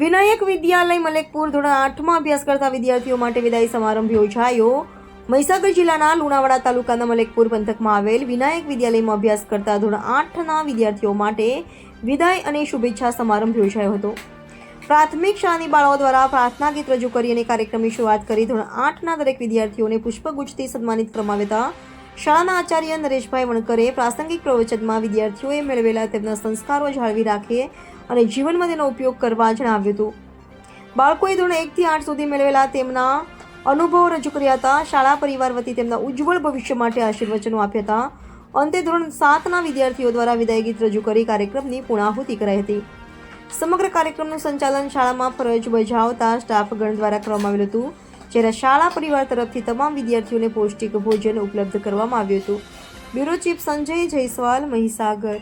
વિનાયક વિદ્યાલય મલેકપુર ધોરણ આઠમાં અભ્યાસ કરતા વિદ્યાર્થીઓ માટે વિદાય સમારંભ યોજાયો. મહીસાગર જિલ્લાના લુણાવાડા તાલુકાના મલેકપુર પંથકમાં આવેલ વિનાયક વિદ્યાલયમાં અભ્યાસ કરતા ધોરણ આઠના વિદ્યાર્થીઓ માટે વિદાય અને શુભેચ્છા સમારંભ યોજાયો હતો. પ્રાથમિક શાળાની બાળાઓ દ્વારા પ્રાર્થના ગીત રજૂ કરી અને કાર્યક્રમની શરૂઆત કરી ધોરણ આઠના દરેક વિદ્યાર્થીઓને પુષ્પગુચ્છથી સન્માનિત કરવામાં આવ્યા હતા. શાળાના આચાર્ય નરેશભાઈ વણકરે પ્રાસંગિક પ્રવચનમાં વિદ્યાર્થીઓએ મેળવેલા તેમના સંસ્કારો જાળવી રાખે અને જીવનમાં તેનો ઉપયોગ કરવા જણાવ્યું હતું. બાળકોએ ધોરણ એકથી આઠ સુધી મેળવેલા તેમના અનુભવો રજૂ કર્યા હતા. શાળા પરિવાર વતી તેમના ઉજ્જવળ ભવિષ્ય માટે આશીર્વચનો આપ્યા હતા. અંતે ધોરણ સાતના વિદ્યાર્થીઓ દ્વારા વિદાય ગીત રજૂ કરી કાર્યક્રમની પૂર્ણાહુતિ કરાઈ હતી. સમગ્ર કાર્યક્રમનું સંચાલન શાળામાં ફરજ બજાવતા સ્ટાફગણ દ્વારા કરવામાં આવેલું હતું. જ્યારે શાળા પરિવાર તરફથી તમામ વિદ્યાર્થીઓને પૌષ્ટિક ભોજન ઉપલબ્ધ કરવામાં આવ્યું હતું. Bureau chief Sanjay Jaiswal, Mahisagar